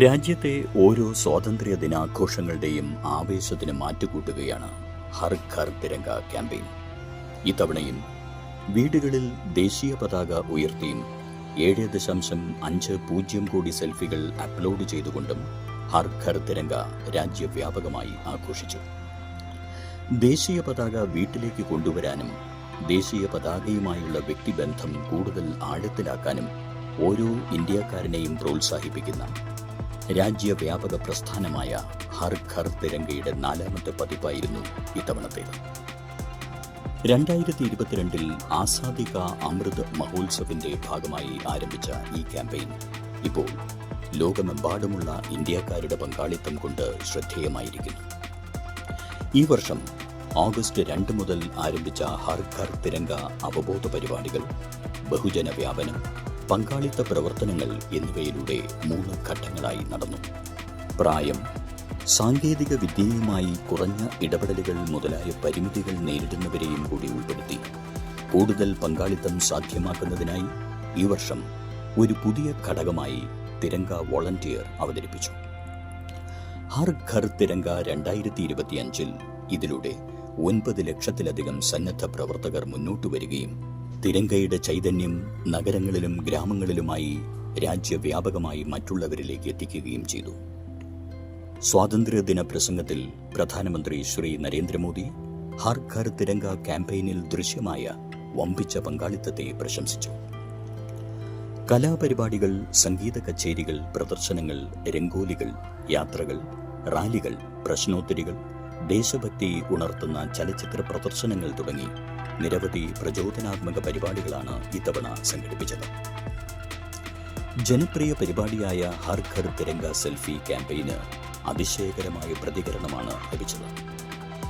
രാജ്യത്തെ ഓരോ സ്വാതന്ത്ര്യ ദിനാഘോഷങ്ങളുടെയും ആവേശത്തിന് മാറ്റുകൂട്ടുകയാണ് ഹർ ഘർ തിരങ്ക ക്യാമ്പയിൻ. ഇത്തവണയും വീടുകളിൽ ദേശീയ പതാക ഉയർത്തിയും ഏഴ് ദശാംശം അഞ്ച് പൂജ്യം കോടി സെൽഫികൾ അപ്ലോഡ് ചെയ്തുകൊണ്ടും ഹർ ഘർ തിരങ്ക രാജ്യവ്യാപകമായി ആഘോഷിച്ചു. ദേശീയ പതാക വീട്ടിലേക്ക് കൊണ്ടുവരാനും ദേശീയ പതാകയുമായുള്ള വ്യക്തിബന്ധം കൂടുതൽ ആഴത്തിലാക്കാനും ഓരോ ഇന്ത്യക്കാരനെയും പ്രോത്സാഹിപ്പിക്കുന്ന രാജ്യവ്യാപക പ്രസ്ഥാനമായ ഹർ ഘർ തിരങ്കയുടെ നാലാമത്തെ പതിപ്പായിരുന്നു ഇത്തവണത്തേത്. രണ്ടായിരത്തി ഇരുപത്തിരണ്ടിൽ ആസാദിക അമൃത് മഹോത്സവിന്റെ ഭാഗമായി ആരംഭിച്ച ഈ ക്യാമ്പയിൻ ഇപ്പോൾ ലോകമെമ്പാടുമുള്ള ഇന്ത്യക്കാരുടെ പങ്കാളിത്തം കൊണ്ട് ശ്രദ്ധേയമായിരിക്കുന്നു. ഈ വർഷം ഓഗസ്റ്റ് രണ്ട് മുതൽ ആരംഭിച്ച ഹർ ഘർ തിരങ്ക അവബോധ പരിപാടികൾ ബഹുജന വ്യാപനം പങ്കാളിത്ത പ്രവർത്തനങ്ങൾ എന്നിവയിലൂടെ മൂന്ന് ഘട്ടങ്ങളായി നടന്നു. പ്രായം സാങ്കേതിക വിദ്യയുമായി കുറഞ്ഞ ഇടപെടലുകൾ മുതലായ പരിമിതികൾ നേരിടുന്നവരെയും കൂടി ഉൾപ്പെടുത്തി. കൂടുതൽ പങ്കാളിത്തം സാധ്യമാക്കുന്നതിനായി ഈ വർഷം ഒരു പുതിയ ഘടകമായി തിരങ്ക വോളണ്ടിയർ അവതരിപ്പിച്ചു. ഹർ ഘർ തിരങ്ക രണ്ടായിരത്തി ഇരുപത്തിയഞ്ചിൽ ഇതിലൂടെ ഒൻപത് ലക്ഷത്തിലധികം സന്നദ്ധ പ്രവർത്തകർ മുന്നോട്ട് വരികയും തിരങ്കയുടെ ചൈതന്യം നഗരങ്ങളിലും ഗ്രാമങ്ങളിലുമായി രാജ്യവ്യാപകമായി മറ്റുള്ളവരിലേക്ക് എത്തിക്കുകയും ചെയ്തു. സ്വാതന്ത്ര്യദിന പ്രസംഗത്തിൽ പ്രധാനമന്ത്രി ശ്രീ നരേന്ദ്രമോദി ഹർ ഘർ തിരങ്ക ക്യാമ്പയിനിൽ ദൃശ്യമായ വമ്പിച്ച പങ്കാളിത്തത്തെ പ്രശംസിച്ചു. കലാപരിപാടികൾ സംഗീത കച്ചേരികൾ പ്രദർശനങ്ങൾ രംഗോലികൾ യാത്രകൾ റാലികൾ പ്രശ്നോത്തരികൾ ദേശഭക്തി ഉണർത്തുന്ന ചലച്ചിത്ര പ്രദർശനങ്ങൾ തുടങ്ങി നിരവധി പ്രചോദനാത്മക പരിപാടികളാണ് ഇത്തവണ സംഘടിപ്പിച്ചത്. ജനപ്രിയ പരിപാടിയായ ഹർ ഘർ തിരങ്ക സെൽഫി ക്യാമ്പയിന് അതിശയകരമായ പ്രതികരണമാണ് ലഭിച്ചത്.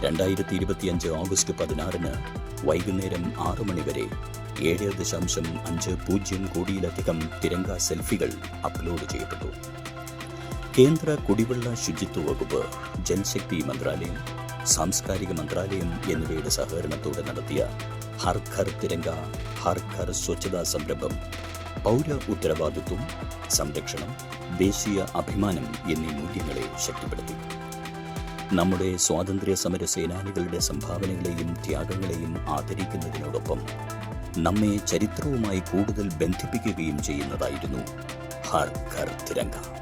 രണ്ടായിരത്തി ഇരുപത്തിയഞ്ച് ഓഗസ്റ്റ് പതിനാറിന് വൈകുന്നേരം ആറു മണിവരെ ഏഴ് ദശാംശം അഞ്ച് പൂജ്യം കോടിയിലധികം തിരങ്ക സെൽഫികൾ അപ്ലോഡ് ചെയ്യപ്പെട്ടു. കേന്ദ്ര കുടിവെള്ള ശുചിത്വ വകുപ്പ് ജൽശക്തി മന്ത്രാലയം സാംസ്കാരിക മന്ത്രാലയം എന്നിവയുടെ സഹകരണത്തോടെ നടത്തിയ ഹർ ഘർ തിരങ്ക ഹർ ഘർ സ്വച്ഛതാ സംരംഭം പൗര ഉത്തരവാദിത്വം സംരക്ഷണം ദേശീയ അഭിമാനം എന്നീ മൂല്യങ്ങളെ ശക്തിപ്പെടുത്തി. നമ്മുടെ സ്വാതന്ത്ര്യ സമര സേനാനികളുടെ സംഭാവനകളെയും ത്യാഗങ്ങളെയും ആദരിക്കുന്നതിനോടൊപ്പം നമ്മെ ചരിത്രവുമായി കൂടുതൽ ബന്ധിപ്പിക്കുകയും ചെയ്യുന്നതായിരുന്നു ഹർ ഘർ തിരങ്ക